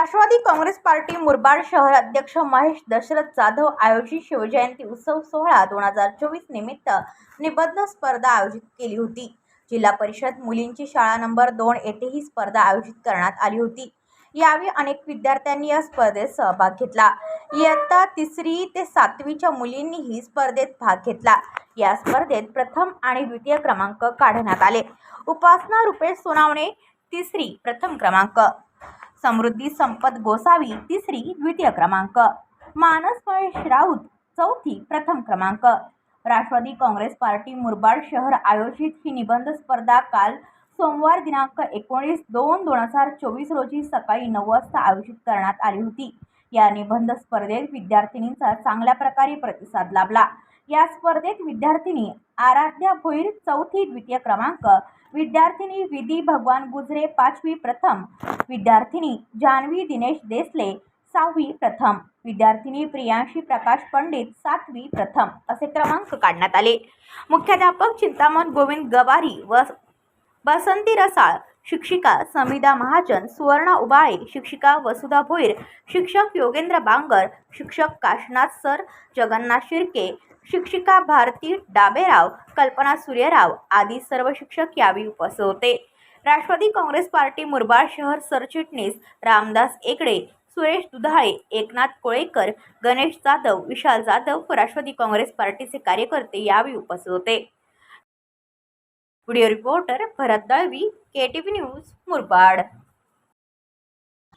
Rashtrawadi Congress party Murbad शहर अध्यक्ष महेश दशरथ जाधव आयोजित शिवजयंती उत्सव सोहळा दोन हजार चोवीस निमित्त निबंध स्पर्धा आयोजित केली होती. जिल्हा परिषद मुलींची शाळा नंबर दोन येथे ही स्पर्धा आयोजित करण्यात आली होती. यावेळी अनेक विद्यार्थ्यांनी या स्पर्धेत सहभाग घेतला. इयत्ता तिसरी ते सातवीच्या मुलींनीही स्पर्धेत भाग घेतला. या स्पर्धेत प्रथम आणि द्वितीय क्रमांक काढण्यात आले. उपासना रुपेश सोनावणे तिसरी प्रथम क्रमांक समृद्धी संपत गोसावी तिसरी द्वितीय क्रमांक. मानस महेश राऊत चौथी प्रथम क्रमांक. राष्ट्रवादी काँग्रेस पार्टी मुरबाड शहर आयोजित ही निबंध स्पर्धा काल सोमवार दिनांक एकोणीस दोन दोन हजार चोवीस रोजी सकाळी नऊ वाजता आयोजित करण्यात आली होती. या निबंध स्पर्धेत विद्यार्थिनींचा चांगल्या प्रकारे प्रतिसाद लाभला. या स्पर्धेत विद्यार्थिनी आराध्या भोईर चौथी द्वितीय क्रमांक विद्यार्थिनी विधी भगवान गुजरे पाचवी प्रथम विद्यार्थिनी जान्हवी दिनेश देसले सहावी प्रथम विद्यार्थिनी प्रियांशी प्रकाश पंडित सातवी प्रथम असे क्रमांक काढण्यात आले. मुख्याध्यापक चिंतामण गोविंद गवारी व बसंती रसाळ शिक्षिका समिदा महाजन सुवर्णा उबाळे शिक्षिका वसुधा भोईर शिक्षक योगेंद्र बांगर शिक्षक काशनाथ सर जगन्नाथ शिर्के शिक्षिका भारती डाबेराव कल्पना सूर्यराव आदी सर्व शिक्षक यावेळी उपस्थित होते. राष्ट्रवादी काँग्रेस पार्टी मुरबाड शहर सरचिटणीस रामदास एकडे सुरेश दुधाळे एकनाथ कोळेकर गणेश जाधव विशाल जाधव व राष्ट्रवादी काँग्रेस पार्टीचे कार्यकर्ते यावेळी उपस्थित होते. Video reporter Bharat Dalvi K T V news Murbad.